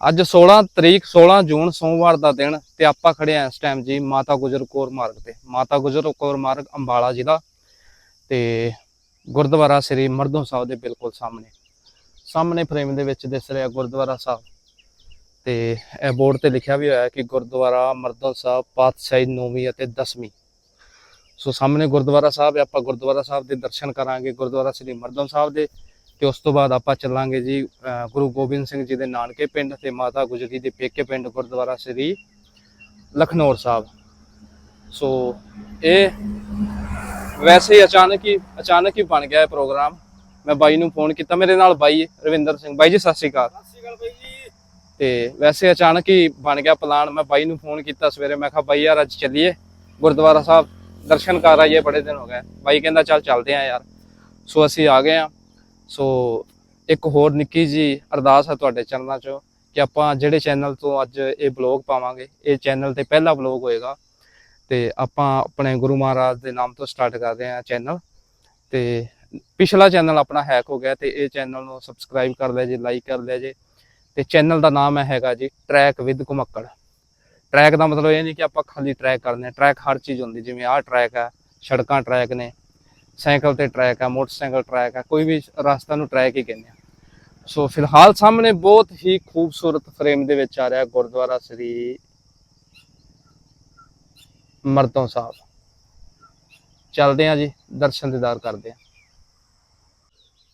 ਅੱਜ 16 ਤਰੀਕ 16 ਜੂਨ, ਸੋਮਵਾਰ ਦਾ ਦਿਨ ਤੇ ਆਪਾਂ ਖੜੇ ਆ ਇਸ ਟਾਈਮ ਜੀ ਮਾਤਾ ਗੁਜਰ ਕੌਰ ਮਾਰਗ ਤੇ। ਮਾਤਾ ਗੁਜਰ ਕੌਰ ਮਾਰਗ ਅੰਬਾਲਾ ਜ਼ਿਲ੍ਹਾ ਤੇ ਗੁਰਦੁਆਰਾ ਸ੍ਰੀ ਮਰਦੋਂ ਸਾਹਿਬ ਦੇ ਬਿਲਕੁਲ ਸਾਹਮਣੇ। ਸਾਹਮਣੇ ਫਰੇਮ ਦੇ ਵਿੱਚ ਦਿਸ ਰਿਹਾ ਗੁਰਦੁਆਰਾ ਸਾਹਿਬ ਤੇ ਇਹ ਬੋਰਡ ਤੇ ਲਿਖਿਆ ਵੀ ਹੋਇਆ ਕਿ ਗੁਰਦੁਆਰਾ ਮਰਦੋਂ ਸਾਹਿਬ ਪਾਤਸ਼ਾਹੀ ਨੌਵੀਂ ਅਤੇ 10ਵੀਂ ਸੋ ਸਾਹਮਣੇ ਗੁਰਦੁਆਰਾ ਸਾਹਿਬ ਹੈ, ਆਪਾਂ ਗੁਰਦੁਆਰਾ ਸਾਹਿਬ ਦੇ ਦਰਸ਼ਨ ਕਰਾਂਗੇ। ਗੁਰਦੁਆਰਾ ਸ੍ਰੀ ਮਰਦੋਂ ਸਾਹਿਬ ਦੇ ਤੇ ਉਸ ਤੋਂ ਬਾਅਦ ਆਪਾਂ ਚੱਲਾਂਗੇ ਜੀ ਗੁਰੂ ਗੋਬਿੰਦ ਸਿੰਘ ਜੀ ਦੇ ਨਾਨਕੇ ਪਿੰਡ ਤੇ ਮਾਤਾ ਗੁਜਰੀ ਦੇ ਪੇਕੇ ਪਿੰਡ ਗੁਰਦੁਆਰਾ ਸ੍ਰੀ ਲਖਨੌਰ ਸਾਹਿਬ। ਸੋ ਇਹ ਵੈਸੇ ਹੀ ਅਚਾਨਕ ਹੀ ਅਚਾਨਕ ਹੀ ਬਣ ਗਿਆ ਇਹ ਪ੍ਰੋਗਰਾਮ। ਮੈਂ ਬਾਈ ਨੂੰ ਫੋਨ ਕੀਤਾ ਮੇਰੇ ਨਾਲ ਬਾਈ ਰਵਿੰਦਰ ਸਿੰਘ। ਬਾਈ ਜੀ ਸਤਿ ਸ਼੍ਰੀ ਅਕਾਲ। ਤੇ ਵੈਸੇ ਅਚਾਨਕ ਹੀ ਬਣ ਗਿਆ ਪਲਾਨ ਮੈਂ ਬਾਈ ਨੂੰ ਫੋਨ ਕੀਤਾ ਸਵੇਰੇ ਮੈਂ ਕਿਹਾ ਬਾਈ ਯਾਰ ਅੱਜ ਚੱਲੀਏ ਗੁਰਦੁਆਰਾ ਸਾਹਿਬ। ਦਰਸ਼ਨ ਕਰ ਆਈਏ ਬੜੇ ਦਿਨ ਹੋ ਗਏ। ਬਾਈ ਕਹਿੰਦਾ ਚੱਲ ਚੱਲਦੇ ਆ ਯਾਰ। ਸੋ ਅਸੀਂ ਆ ਗਏ ਆ। ਸੋ ਇੱਕ ਹੋਰ ਨਿੱਕੀ ਜੀ ਅਰਦਾਸ ਹੈ ਤੁਹਾਡੇ ਚਰਨਾਂ 'ਚੋਂ ਕਿ ਆਪਾਂ ਜਿਹੜੇ ਚੈਨਲ ਤੋਂ ਅੱਜ ਇਹ ਬਲੌਗ ਪਾਵਾਂਗੇ, ਇਹ ਚੈਨਲ ਤੇ ਪਹਿਲਾ ਬਲੌਗ ਹੋਏਗਾ। ਤੇ ਆਪਾਂ ਆਪਣੇ ਗੁਰੂ ਮਹਾਰਾਜ ਦੇ ਨਾਮ ਤੋਂ ਸਟਾਰਟ ਕਰਦੇ ਹਾਂ ਚੈਨਲ ਤੇ ਪਿਛਲਾ ਚੈਨਲ ਆਪਣਾ ਹੈਕ ਹੋ ਗਿਆ ਤੇ ਇਹ ਚੈਨਲ ਨੂੰ ਸਬਸਕ੍ਰਾਈਬ ਕਰ ਲਿਆ ਜੇ ਲਾਈਕ ਕਰ ਲਿਆ ਜੇ। ਤੇ ਚੈਨਲ ਦਾ ਨਾਮ ਹੈਗਾ ਜੀ ਟਰੈਕ ਵਿਦ ਘੁਮੱਕੜ। ਟਰੈਕ ਦਾ ਮਤਲਬ ਇਹ ਨਹੀਂ ਕਿ ਆਪਾਂ ਖਾਲੀ ਟਰੈਕ ਕਰਨੇ ਟਰੈਕ ਹਰ ਚੀਜ਼ ਹੁੰਦੀ, ਜਿਵੇਂ ਆਹ ਟਰੈਕ ਹੈ, ਸੜਕਾਂ ਟਰੈਕ ਨੇ ਸਾਈਕਲ ਤੇ ਟਰੈਕ ਆ, ਮੋਟਰਸਾਈਕਲ ਟਰੈਕ ਆ, ਕੋਈ ਵੀ ਰਸਤਾ ਨੂੰ ਟਰੈਕ ਹੀ ਕਹਿੰਦੇ ਆ। ਸੋ ਫਿਲਹਾਲ ਸਾਹਮਣੇ ਬਹੁਤ ਹੀ ਖੂਬਸੂਰਤ ਫਰੇਮ ਦੇ ਵਿੱਚ ਆ ਰਿਹਾ ਗੁਰਦੁਆਰਾ ਸ੍ਰੀ ਮਰਤੋਂ ਸਾਹਿਬ। ਚੱਲਦੇ ਆ ਜੀ, ਦਰਸ਼ਨ ਦੀਦਾਰ ਕਰਦੇ ਆ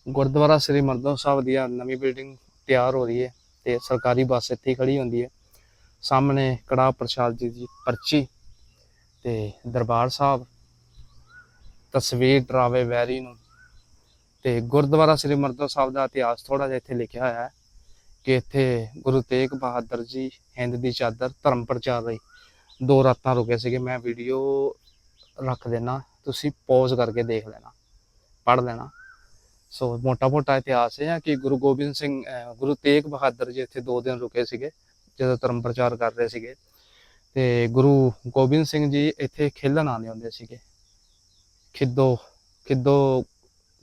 ਗੁਰਦੁਆਰਾ ਸ੍ਰੀ ਮਰਤੋਂ ਸਾਹਿਬ ਦੀ ਆਹ ਨਵੀਂ ਬਿਲਡਿੰਗ ਤਿਆਰ ਹੋ ਰਹੀ ਹੈ ਤੇ ਸਰਕਾਰੀ ਬੱਸ ਇੱਥੇ ਹੀ ਖੜੀ ਹੁੰਦੀ ਹੈ। ਸਾਹਮਣੇ ਕੜਾ ਪ੍ਰਸ਼ਾਦ ਜੀ ਦੀ ਪਰਚੀ ਤੇ ਦਰਬਾਰ ਸਾਹਿਬ ਤਸਵੀਰ ਡਰਾਵੇ ਵੈਰੀ ਨੂੰ। ਤੇ ਗੁਰਦੁਆਰਾ ਸ੍ਰੀ ਮਰਦੋ ਸਾਹਿਬ ਦਾ ਇਤਿਹਾਸ ਥੋੜਾ ਜਿਹਾ ਇੱਥੇ ਲਿਖਿਆ ਹੋਇਆ ਹੈ ਕਿ ਇੱਥੇ ਗੁਰੂ ਤੇਗ ਬਹਾਦਰ ਜੀ ਹਿੰਦ ਦੀ ਚਾਦਰ ਧਰਮ ਪ੍ਰਚਾਰ ਲਈ ਦੋ ਰਾਤਾਂ ਰੁਕੇ ਸੀਗੇ, ਮੈਂ ਵੀਡੀਓ ਰੱਖ ਦੇਣਾ, ਤੁਸੀਂ ਪੌਜ਼ ਕਰਕੇ ਦੇਖ ਲੈਣਾ, ਪੜ੍ਹ ਲੈਣਾ। ਸੋ ਮੋਟਾ ਮੋਟਾ ਇਤਿਹਾਸ ਇਹ ਹੈ ਕਿ ਗੁਰੂ ਗੋਬਿੰਦ ਸਿੰਘ ਗੁਰੂ ਤੇਗ ਬਹਾਦਰ ਜੀ ਇੱਥੇ ਦੋ ਦਿਨ ਰੁਕੇ ਸੀਗੇ, ਜਦੋਂ ਧਰਮ ਪ੍ਰਚਾਰ ਕਰ ਰਹੇ ਸੀਗੇ। ਤੇ ਗੁਰੂ ਗੋਬਿੰਦ ਸਿੰਘ ਜੀ ਇੱਥੇ ਖੇਲਣ ਆਉਂਦੇ ਹੁੰਦੇ ਸੀਗੇ। ਖਿੱਦੋ ਖਿੱਦੋ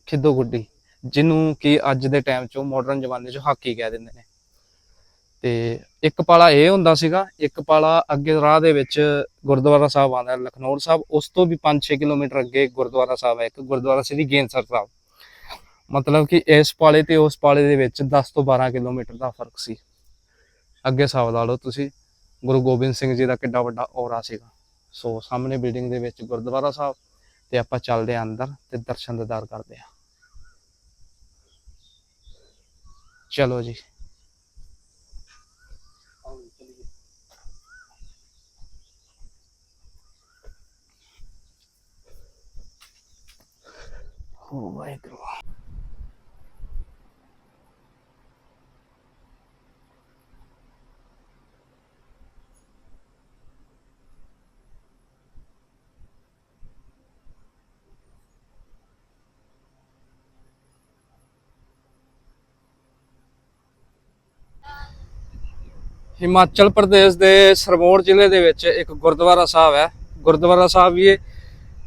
ਖਿੱਦੋ ਗੁੱਡੀ, ਜਿਹਨੂੰ ਕਿ ਅੱਜ ਦੇ ਟਾਈਮ 'ਚੋਂ ਮਾਡਰਨ ਜ਼ਮਾਨੇ 'ਚ ਹਾਕੀ ਕਹਿ ਦਿੰਦੇ ਨੇ। ਤੇ ਇੱਕ ਪਾਲਾ ਇਹ ਹੁੰਦਾ ਸੀਗਾ, ਇੱਕ ਪਾਲਾ ਅੱਗੇ ਰਾਹ ਦੇ ਵਿੱਚ ਗੁਰਦੁਆਰਾ ਸਾਹਿਬ ਆਉਂਦਾ, ਲਖਨੌਰ ਸਾਹਿਬ, ਉਸ ਤੋਂ ਵੀ 5-6 ਕਿਲੋਮੀਟਰ ਅੱਗੇ ਗੁਰਦੁਆਰਾ ਸਾਹਿਬ ਹੈ, ਇੱਕ ਗੁਰਦੁਆਰਾ ਸ੍ਰੀ ਗੇਂਦਸਰ ਸਾਹਿਬ। ਮਤਲਬ ਕਿ ਇਸ ਪਾਲੇ ਤੇ ਉਸ ਪਾਲੇ ਦੇ ਵਿੱਚ 10 ਤੋਂ 12 ਕਿਲੋਮੀਟਰ ਦਾ ਫ਼ਰਕ ਸੀ। ਅੱਗੇ ਹਿਸਾਬ ਲਾ ਲਓ ਤੁਸੀਂ, ਗੁਰੂ ਗੋਬਿੰਦ ਸਿੰਘ ਜੀ ਦਾ ਕਿੱਡਾ ਵੱਡਾ ਔਰਾ ਸੀਗਾ। ਸੋ ਸਾਹਮਣੇ ਬਿਲਡਿੰਗ ਦੇ ਵਿੱਚ ਗੁਰਦੁਆਰਾ ਸਾਹਿਬ ਤੇ ਆਪਾਂ ਚੱਲਦੇ ਆਂ ਅੰਦਰ ਤੇ ਦਰਸ਼ਨ ਦਿਦਾਰ ਕਰਦੇ ਆਂ ਚਲੋ ਜੀ। ਹੋ ਵਾਹਿਗੁਰੂ। ਹਿਮਾਚਲ ਪ੍ਰਦੇਸ਼ ਦੇ ਸਰਮੋੜ ਜ਼ਿਲ੍ਹੇ ਦੇ ਵਿੱਚ ਇੱਕ ਗੁਰਦੁਆਰਾ ਸਾਹਿਬ ਹੈ। ਗੁਰਦੁਆਰਾ ਸਾਹਿਬ ਵੀ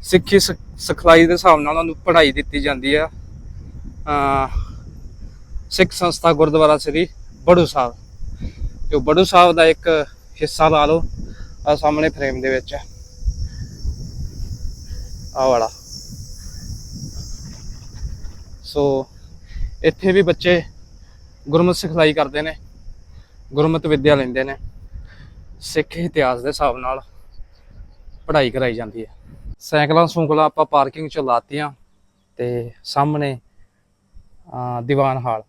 ਸਿੱਖੀ ਸਿ- ਸਿਖਲਾਈ ਦੇ ਹਿਸਾਬ ਨਾਲ ਉਹਨਾਂ ਨੂੰ ਪੜ੍ਹਾਈ ਦਿੱਤੀ ਜਾਂਦੀ ਆ। ਸਿੱਖ ਸੰਸਥਾ ਗੁਰਦੁਆਰਾ ਸ੍ਰੀ ਬੜੂ ਸਾਹਿਬ। ਜੋ ਬੜੂ ਸਾਹਿਬ ਦਾ ਇੱਕ ਹਿੱਸਾ ਲਾ ਲਓ ਆ ਸਾਹਮਣੇ ਫਰੇਮ ਦੇ ਵਿੱਚ। ਆ ਵਾਲਾ। ਸੋ ਇੱਥੇ ਵੀ ਬੱਚੇ ਗੁਰਮਤਿ ਸਿਖਲਾਈ ਕਰਦੇ ਨੇ। ਗੁਰਮਤਿ ਵਿੱਦਿਆ ਲੈਂਦੇ ਨੇ। ਸਿੱਖ ਇਤਿਹਾਸ ਦੇ ਹਿਸਾਬ ਨਾਲ ਪੜ੍ਹਾਈ ਕਰਾਈ ਜਾਂਦੀ ਹੈ। ਸਾਈਕਲਾਂ ਸੂਕਲਾਂ ਆਪਾਂ ਪਾਰਕਿੰਗ ਚ ਲਾਤੀਆਂ ਤੇ ਸਾਹਮਣੇ ਦੀਵਾਨ ਹਾਲ,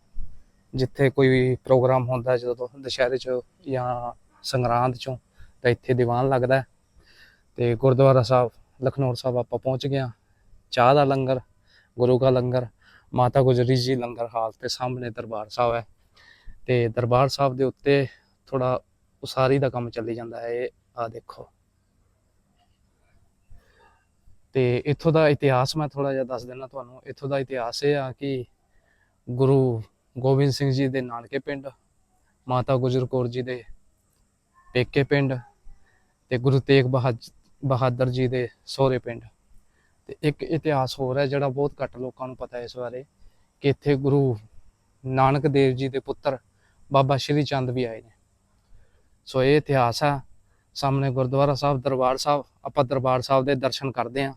ਜਿੱਥੇ ਕੋਈ ਪ੍ਰੋਗਰਾਮ ਹੁੰਦਾ ਜਦੋਂ ਦੁਸ਼ਹਿਰੇ ਚ ਜਾਂ ਸੰਗਰਾਂਦ ਚੋਂ, ਤਾਂ ਇੱਥੇ ਦੀਵਾਨ ਲੱਗਦਾ ਹੈ। ਤੇ ਗੁਰਦੁਆਰਾ ਸਾਹਿਬ, ਲਖਨੌਰ ਸਾਹਿਬ ਆਪਾਂ ਪਹੁੰਚ ਗਏ ਹਾਂ। ਚਾਹ ਦਾ ਲੰਗਰ, ਗੁਰੂ ਦਾ ਲੰਗਰ, ਮਾਤਾ ਗੁਜਰੀ ਜੀ ਲੰਗਰ ਹਾਲ ਤੇ ਸਾਹਮਣੇ ਦਰਬਾਰ ਸਾਹਿਬ ਹੈ। ਤੇ ਦਰਬਾਰ ਸਾਹਿਬ ਦੇ ਉੱਤੇ ਥੋੜਾ ਉਸਾਰੀ ਦਾ ਕੰਮ ਚੱਲੀ ਜਾਂਦਾ ਹੈ, ਇਹ ਆ ਦੇਖੋ। ਤੇ ਇੱਥੋਂ ਦਾ ਇਤਿਹਾਸ ਮੈਂ ਥੋੜਾ ਜਿਹਾ ਦੱਸ ਦਿੰਦਾ ਤੁਹਾਨੂੰ। ਇੱਥੋਂ ਦਾ ਇਤਿਹਾਸ ਇਹ ਆ ਕਿ ਗੁਰੂ ਗੋਬਿੰਦ ਸਿੰਘ ਜੀ ਦੇ ਨਾਨਕੇ ਪਿੰਡ, ਮਾਤਾ ਗੁਜਰ ਕੌਰ ਜੀ ਦੇ ਪੇਕੇ ਪਿੰਡ ਤੇ ਗੁਰੂ ਤੇਗ ਬਹਾਦ- ਬਹਾਦਰ ਜੀ ਦੇ ਸਹੁਰੇ ਪਿੰਡ। ਤੇ ਇੱਕ ਇਤਿਹਾਸ ਹੋਰ ਹੈ ਜਿਹੜਾ ਬਹੁਤ ਘੱਟ ਲੋਕਾਂ ਨੂੰ ਪਤਾ ਹੈ ਇਸ ਬਾਰੇ ਕਿ ਇੱਥੇ ਗੁਰੂ ਨਾਨਕ ਦੇਵ ਜੀ ਦੇ ਪੁੱਤਰ ਬਾਬਾ ਸ਼੍ਰੀ ਚੰਦ ਵੀ ਆਏ ਨੇ। ਸੋ ਇਹ ਇਤਿਹਾਸ ਹੈ ਸਾਹਮਣੇ ਗੁਰਦੁਆਰਾ ਸਾਹਿਬ, ਦਰਬਾਰ ਸਾਹਿਬ, ਆਪਾਂ ਦਰਬਾਰ ਸਾਹਿਬ ਦੇ ਦਰਸ਼ਨ ਕਰਦੇ ਹਾਂ।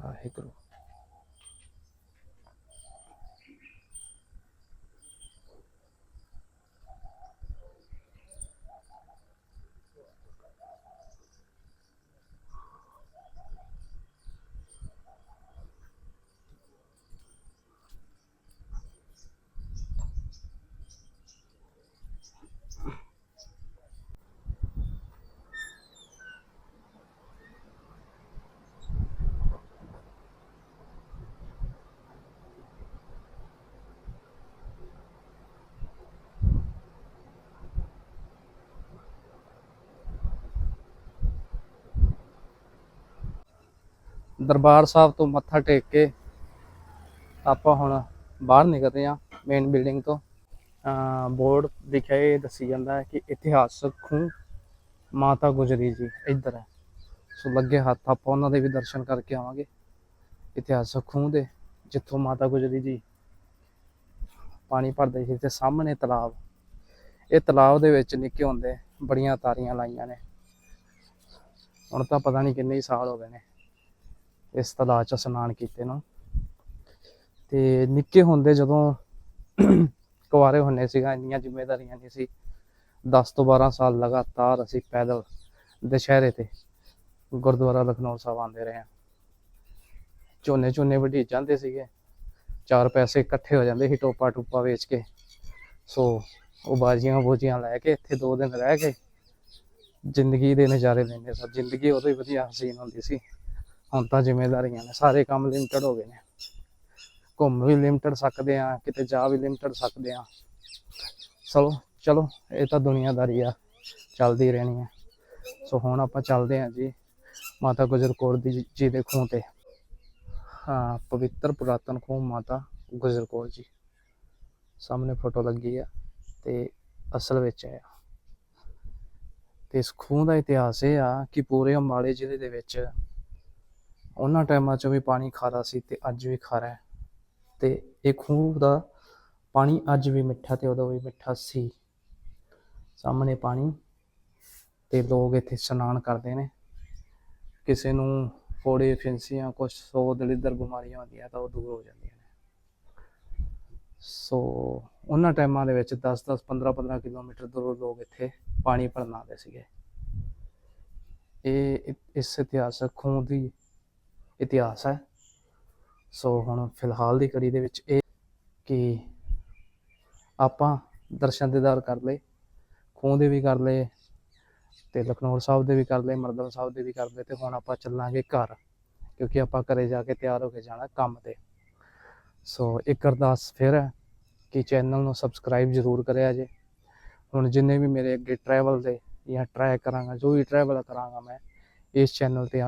ਵਾਹਿਗੁਰੂ ਦਰਬਾਰ ਸਾਹਿਬ ਤੋਂ ਮੱਥਾ ਟੇਕ ਕੇ ਆਪਾਂ ਹੁਣ ਬਾਹਰ ਨਿਕਲਦੇ ਹਾਂ ਮੇਨ ਬਿਲਡਿੰਗ ਤੋਂ। ਬੋਰਡ ਦਿਖਿਆ, ਇਹ ਦੱਸੀ ਜਾਂਦਾ ਹੈ ਕਿ ਇਤਿਹਾਸਕ ਖੂਹ ਮਾਤਾ ਗੁਜਰੀ ਜੀ ਇੱਧਰ ਹੈ। ਸੋ ਲੱਗੇ ਹੱਥ ਆਪਾਂ ਉਹਨਾਂ ਦੇ ਵੀ ਦਰਸ਼ਨ ਕਰਕੇ ਆਵਾਂਗੇ। ਇਤਿਹਾਸਕ ਖੂਹ ਦੇ, ਜਿੱਥੋਂ ਮਾਤਾ ਗੁਜਰੀ ਜੀ ਪਾਣੀ ਭਰਦੇ ਸੀ ਤੇ ਸਾਹਮਣੇ ਤਲਾਬ। ਇਹ ਤਲਾਬ ਦੇ ਵਿੱਚ ਨਿੱਕੇ ਹੁੰਦੇ ਬੜੀਆਂ ਤਾਰੀਆਂ ਲਾਈਆਂ ਨੇ। ਹੁਣ ਤਾਂ ਪਤਾ ਨਹੀਂ ਕਿੰਨੇ ਸਾਲ ਹੋ ਗਏ ਨੇ। ਇਸ ਤਲਾਬ 'ਚ ਇਸ਼ਨਾਨ ਕੀਤੇ ਨਾ। ਤੇ ਨਿੱਕੇ ਹੁੰਦੇ ਜਦੋਂ ਕੁਆਰੇ ਹੁੰਨੇ ਸੀਗਾ, ਇੰਨੀਆਂ ਜ਼ਿੰਮੇਵਾਰੀਆਂ ਨਹੀਂ ਸੀ। 10 ਤੋਂ 12 ਸਾਲ ਲਗਾਤਾਰ ਅਸੀਂ ਪੈਦਲ ਦੁਸ਼ਹਿਰੇ ਤੇ ਗੁਰਦੁਆਰਾ ਲਖਨੌਰ ਸਾਹਿਬ ਆਉਂਦੇ ਰਹੇ ਹਾਂ। ਝੋਨੇ ਝੋਨੇ ਵਢੀ ਜਾਂਦੇ ਸੀਗੇ। ਚਾਰ ਪੈਸੇ ਇਕੱਠੇ ਹੋ ਜਾਂਦੇ ਸੀ ਟੋਪਾ ਟੂਪਾ ਵੇਚ ਕੇ। ਸੋ ਉਹ ਬਾਜੀਆਂ ਬੋਜੀਆਂ ਲੈ ਕੇ ਇੱਥੇ ਦੋ ਦਿਨ ਰਹਿ ਕੇ ਜ਼ਿੰਦਗੀ ਦੇ ਨਜ਼ਾਰੇ ਲੈਂਦੇ ਸਾਂ। ਜ਼ਿੰਦਗੀ ਉਦੋਂ ਹੀ ਵਧੀਆ ਹਸੀਨ ਹੁੰਦੀ ਸੀ। ਹੁਣ ਤਾਂ ਜ਼ਿੰਮੇਵਾਰੀਆਂ ਨੇ, ਸਾਰੇ ਕੰਮ ਲਿਮਟਡ ਹੋ ਗਏ ਨੇ। ਘੁੰਮ ਵੀ ਲਿਮਟਿਡ ਸਕਦੇ ਆ ਕਿਤੇ ਜਾ ਵੀ ਲਿਮਟਿਡ ਸਕਦੇ ਆ ਚਲੋ ਚਲੋ, ਇਹ ਤਾਂ ਦੁਨੀਆਦਾਰੀ ਆ, ਚੱਲਦੀ ਰਹਿਣੀ ਆ। ਸੋ ਹੁਣ ਆਪਾਂ ਚੱਲਦੇ ਆ ਜੀ, ਮਾਤਾ ਗੁਜਰ ਕੌਰ ਦੀ ਜੀ- ਜੀ ਦੇ ਖੂਹ ਤੇ। ਹਾਂ, ਪਵਿੱਤਰ ਪੁਰਾਤਨ ਖੂਹ ਮਾਤਾ ਗੁਜਰ ਕੌਰ ਜੀ। ਸਾਹਮਣੇ ਫੋਟੋ ਲੱਗੀ ਆ ਤੇ ਅਸਲ ਵਿੱਚ ਹੈ ਤੇ ਇਸ ਖੂਹ ਦਾ ਇਤਿਹਾਸ ਇਹ ਆ ਕਿ ਪੂਰੇ ਅੰਬਾਲੇ ਜ਼ਿਲ੍ਹੇ ਦੇ ਵਿੱਚ ਉਹਨਾਂ ਟਾਈਮਾਂ 'ਚ ਵੀ ਪਾਣੀ ਖਾਰਾ ਸੀ ਤੇ ਅੱਜ ਵੀ ਖਾਰਾ ਹੈ। ਤੇ ਇਹ ਖੂਹ ਦਾ ਪਾਣੀ ਅੱਜ ਵੀ ਮਿੱਠਾ ਤੇ ਉਦੋਂ ਵੀ ਮਿੱਠਾ ਸੀ। ਸਾਹਮਣੇ ਪਾਣੀ ਤੇ ਲੋਕ ਇੱਥੇ ਇਸ਼ਨਾਨ ਕਰਦੇ ਨੇ। ਕਿਸੇ ਨੂੰ ਫੋੜੇ ਫਿੰਸੀਆਂ ਕੁਝ ਸੋ ਦਲਿੱਦਰ ਬਿਮਾਰੀਆਂ ਹੁੰਦੀਆਂ ਤਾਂ ਉਹ ਦੂਰ ਹੋ ਜਾਂਦੀਆਂ ਨੇ। ਸੋ ਉਹਨਾਂ ਟਾਈਮਾਂ ਦੇ ਵਿੱਚ 10 10 15 15 ਕਿਲੋਮੀਟਰ ਦੂਰੋਂ ਲੋਕ ਇੱਥੇ ਪਾਣੀ ਭਰਨ ਆਉਂਦੇ ਸੀਗੇ। ਇਹ ਇਸ ਇਤਿਹਾਸਕ ਖੂਹ ਦੀ ਇਤਿਹਾਸ ਹੈ। ਸੋ ਹੁਣ ਫਿਲਹਾਲ ਦੀ ਕੜੀ ਦੇ ਵਿੱਚ ਇਹ ਕਿ ਆਪਾਂ ਦਰਸ਼ਨ ਦੇਦਾਰ ਕਰ ਲਏ, ਖੂਹ ਦੇ ਵੀ ਕਰ ਲਏ ਤੇ ਲਖਨਊ ਸਾਹਿਬ ਦੇ ਵੀ ਕਰ ਲਏ ਮਰਦਮ ਸਾਹਿਬ ਦੇ ਵੀ ਕਰ ਲਏ ਤੇ ਹੁਣ ਆਪਾਂ ਚੱਲਾਂਗੇ ਘਰ ਕਿਉਂਕਿ ਆਪਾਂ ਘਰੇ ਜਾ ਕੇ ਤਿਆਰ ਹੋ ਕੇ ਜਾਣਾ ਕੰਮ ਤੇ। ਸੋ ਇੱਕ ਅਰਦਾਸ ਫਿਰ ਹੈ ਕਿ ਚੈਨਲ ਨੂੰ ਸਬਸਕ੍ਰਾਈਬ ਜ਼ਰੂਰ ਕਰਿਆ ਜੇ। ਹੁਣ ਜਿੰਨੇ ਵੀ ਮੇਰੇ ਅੱਗੇ ਟਰੈਵਲ ਦੇ ਜਾਂ ਟਰੈਕ ਕਰਾਂਗਾ, ਜੋ ਵੀ ਟਰੈਵਲ ਕਰਾਂਗਾ ਮੈਂ, ਇਸ ਚੈਨਲ ਤੇ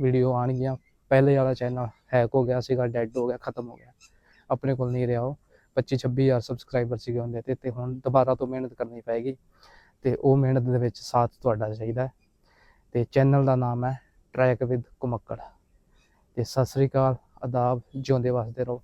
ਵੀਡੀਓ ਆਣਗੀਆਂ ਪਹਿਲੇ ਵਾਲਾ ਚੈਨਲ ਹੈਕ ਹੋ ਗਿਆ ਸੀਗਾ ਡੈੱਡ ਹੋ ਗਿਆ, ਖਤਮ ਹੋ ਗਿਆ। ਆਪਣੇ ਕੋਲ ਨਹੀਂ ਰਿਹਾ ਉਹ। 25 26000 ਸਬਸਕ੍ਰਾਈਬਰ ਸੀਗੇ ਹੁੰਦੇ ਤੇ ਤੇ ਹੁਣ ਦੁਬਾਰਾ ਤੋਂ ਮਿਹਨਤ ਕਰਨੀ ਪਏਗੀ। ਤੇ ਉਹ ਮਿਹਨਤ ਦੇ ਵਿੱਚ ਸਾਥ ਤੁਹਾਡਾ ਚਾਹੀਦਾ ਹੈ। ਤੇ ਚੈਨਲ ਦਾ ਨਾਮ ਹੈ ਟਰੈਕ ਵਿਦ ਕੁਮੱਕੜ। ਤੇ ਸਤਿ ਸ੍ਰੀ ਅਕਾਲ, ਆਦਾਬ, ਜਿਉਂਦੇ ਵਸਦੇ ਰਹੋ।